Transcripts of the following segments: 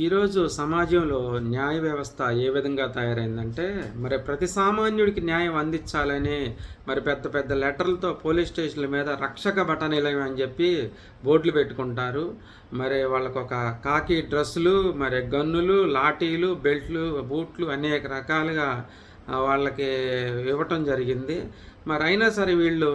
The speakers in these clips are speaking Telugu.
ఈరోజు సమాజంలో న్యాయ వ్యవస్థ ఏ విధంగా తయారైందంటే మరి ప్రతి సామాన్యుడికి న్యాయం అందించాలని మరి పెద్ద పెద్ద లెటర్లతో పోలీస్ స్టేషన్ల మీద రక్షక బటనీలం అని చెప్పి బోర్డులు పెట్టుకుంటారు. మరి వాళ్ళకు ఒక కాకి డ్రెస్సులు మరి గన్నులు లాఠీలు బెల్ట్లు బూట్లు అనేక రకాలుగా వాళ్ళకి ఇవ్వటం జరిగింది. మరి అయినా సరే వీళ్ళు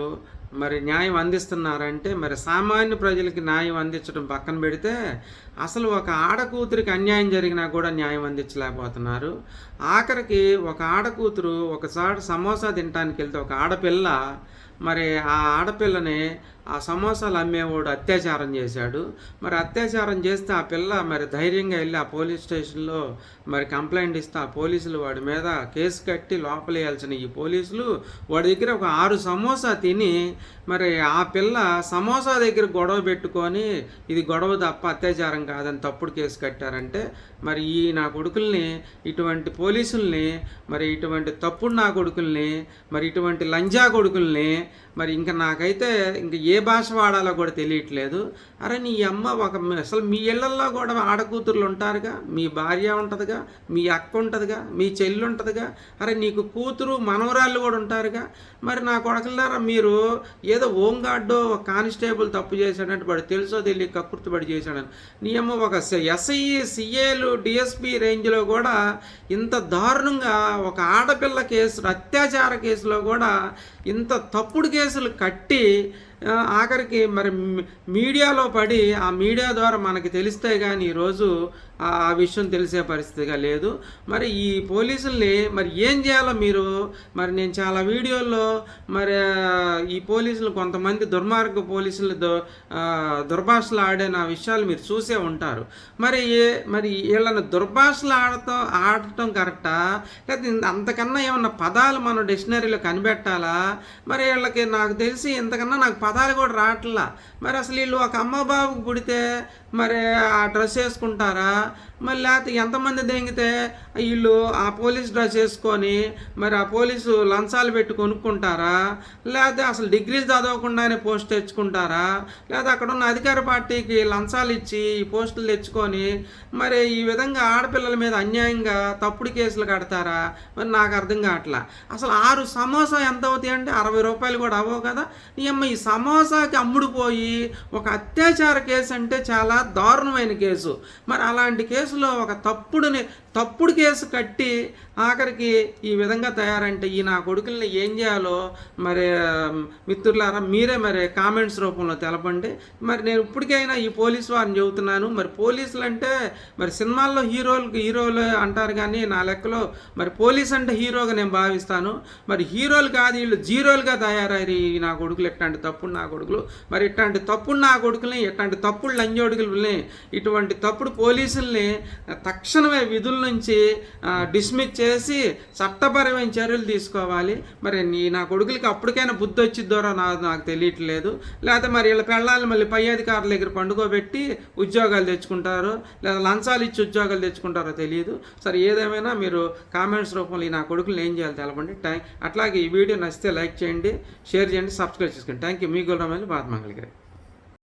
మరి న్యాయం అందిస్తున్నారంటే మరి సామాన్య ప్రజలకి న్యాయం అందించడం పక్కన పెడితే అసలు ఒక ఆడకూతురికి అన్యాయం జరిగినా కూడా న్యాయం అందించలేకపోతున్నారు. ఆఖరికి ఒక ఆడకూతురు ఒకసారి సమోసా తినడానికి వెళ్తే ఒక ఆడపిల్ల మరి ఆ ఆడపిల్లని ఆ సమోసాలు అమ్మేవాడు అత్యాచారం చేశాడు. మరి అత్యాచారం చేస్తే ఆ పిల్ల మరి ధైర్యంగా వెళ్ళి ఆ పోలీస్ స్టేషన్లో మరి కంప్లైంట్ ఇస్తే ఆ పోలీసులు వాడి మీద కేసు కట్టి లోపలేయాల్సిన ఈ పోలీసులు వాడి దగ్గర ఒక ఆరు సమోసా తిని మరి ఆ పిల్ల సమోసా దగ్గర గొడవ పెట్టుకొని ఇది గొడవ తప్ప అత్యాచారం కాదని తప్పుడు కేసు కట్టారంటే మరి ఈ నా కొడుకుల్ని ఇటువంటి పోలీసుల్ని మరి ఇటువంటి తప్పుడు నా కొడుకుల్ని మరి ఇటువంటి లంజా కొడుకుల్ని మరి ఇంకా నాకైతే ఇంకా ఏ భాష వాడాలో కూడా తెలియట్లేదు. అరే నీ అమ్మ ఒక అసలు మీ ఇళ్ళల్లో కూడా ఆడకూతుర్లు ఉంటారుగా? మీ భార్య ఉంటుందిగా? మీ అక్క ఉంటుందిగా? మీ చెల్లి ఉంటుందిగా? అరే నీకు కూతురు మనవరాళ్ళు కూడా ఉంటారుగా? మరి నా కొడకలారా మీరు ఏదో ఓంగార్డో ఒక కానిస్టేబుల్ తప్పు చేశాడంటే వాడు తెలుసో తెలియక కక్కుర్తిపడి చేశాడని. నీ అమ్మ ఒక ఎస్ఐ సిఏలు డిఎస్పి రేంజ్లో కూడా ఇంత దారుణంగా ఒక ఆడపిల్ల కేసు అత్యాచార కేసులో కూడా ఇంత తప్పు తప్పుడు కేసులు కట్టి ఆఖరికి మరి మీడియాలో పడి ఆ మీడియా ద్వారా మనకి తెలిస్తే కానీ ఈరోజు ఆ ఆ విషయం తెలిసే పరిస్థితిగా లేదు. మరి ఈ పోలీసుల్ని మరి ఏం చేయాలో మీరు? మరి నేను చాలా వీడియోల్లో మరి ఈ పోలీసులు కొంతమంది దుర్మార్గ పోలీసులు దు దుర్భాషలు ఆడే నా విషయాలు మీరు చూసే ఉంటారు. మరి ఏ- మరి వీళ్ళని దుర్భాషలు ఆడటం ఆడటం కరెక్టా? లేకపోతే అంతకన్నా ఏమన్నా పదాలు మనం డిక్షనరీలో కనిపెట్టాలా? మరి వీళ్ళకి నాకు తెలిసి ఇంతకన్నా నాకు పదాలు కూడా రావట్లా. మరి అసలు వీళ్ళు ఒక అమ్మ బాబుకు పుడితే మరి ఆ డ్రెస్ వేసుకుంటారా? మరి లేకపోతే ఎంతమంది దెంగితే వీళ్ళు ఆ పోలీస్ డ్రెస్ వేసుకొని మరి ఆ పోలీసు లంచాలు పెట్టి కొనుక్కుంటారా? లేకపోతే అసలు డిగ్రీలు చదవకుండానే పోస్ట్ తెచ్చుకుంటారా? లేదా అక్కడ ఉన్న అధికార పార్టీకి లంచాలు ఇచ్చి ఈ పోస్టులు తెచ్చుకొని మరి ఈ విధంగా ఆడపిల్లల మీద అన్యాయంగా తప్పుడు కేసులు కడతారా? మరి నాకు అర్థం కావట్లా. అసలు ఆరు సమోసా ఎంత అవుతాయి అంటే అరవై రూపాయలు కూడా అవ్వవు కదా. ఈ అమ్మ ఈ సమోసాకి అమ్ముడుపోయి ఒక అత్యాచార కేసు అంటే చాలా దారుణమైన కేసు. మరి అలాంటి కేసులో ఒక తప్పుడుని తప్పుడు కేసు కట్టి ఆఖరికి ఈ విధంగా తయారంటే ఈ నా కొడుకుల్ని ఏం చేయాలో మరి మిత్రులారా మీరే మరి కామెంట్స్ రూపంలో తెలపండి. మరి నేను ఇప్పటికైనా ఈ పోలీస్ వారిని చెబుతున్నాను. మరి పోలీసులు అంటే మరి సినిమాల్లో హీరోలు హీరోలు అంటారు కానీ నా లెక్కలో మరి పోలీస్ అంటే హీరోగా నేను భావిస్తాను. మరి హీరోలు కాదు వీళ్ళు జీరోలుగా తయారయ్యారు ఈ నా కొడుకులు ఎట్లాంటి తప్పుడు నా కొడుకులు. మరి ఇట్లాంటి తప్పుడు నా కొడుకుల్ని ఇట్లాంటి తప్పుడు లంజోడుకుల్ని ఇటువంటి తప్పుడు పోలీసుల్ని తక్షణమే విధుల నుంచి డిస్మిస్ చేసి చట్టపరమైన చర్యలు తీసుకోవాలి. మరి నీ నా కొడుకులకి అప్పటికైనా బుద్ధి వచ్చిద్దోరో నాకు నాకు తెలియట్లేదు. లేకపోతే మరి వీళ్ళ పెళ్ళాలి మళ్ళీ పై అధికారుల దగ్గర పండుకోబెట్టి ఉద్యోగాలు తెచ్చుకుంటారు లేదా లంచాలు ఇచ్చి ఉద్యోగాలు తెచ్చుకుంటారో తెలియదు. సరే ఏదేమైనా మీరు కామెంట్స్ రూపంలో నా కొడుకులు ఏం చేయాలి తెలపండి. థ్యాంక్ అట్లాగే ఈ వీడియో నచ్చితే లైక్ చేయండి షేర్ చేయండి సబ్స్క్రైబ్ చేసుకోండి. థ్యాంక్ యూ ഭൂമി ഗോൾഡ മേൽ ബാത് മംഗളികരെ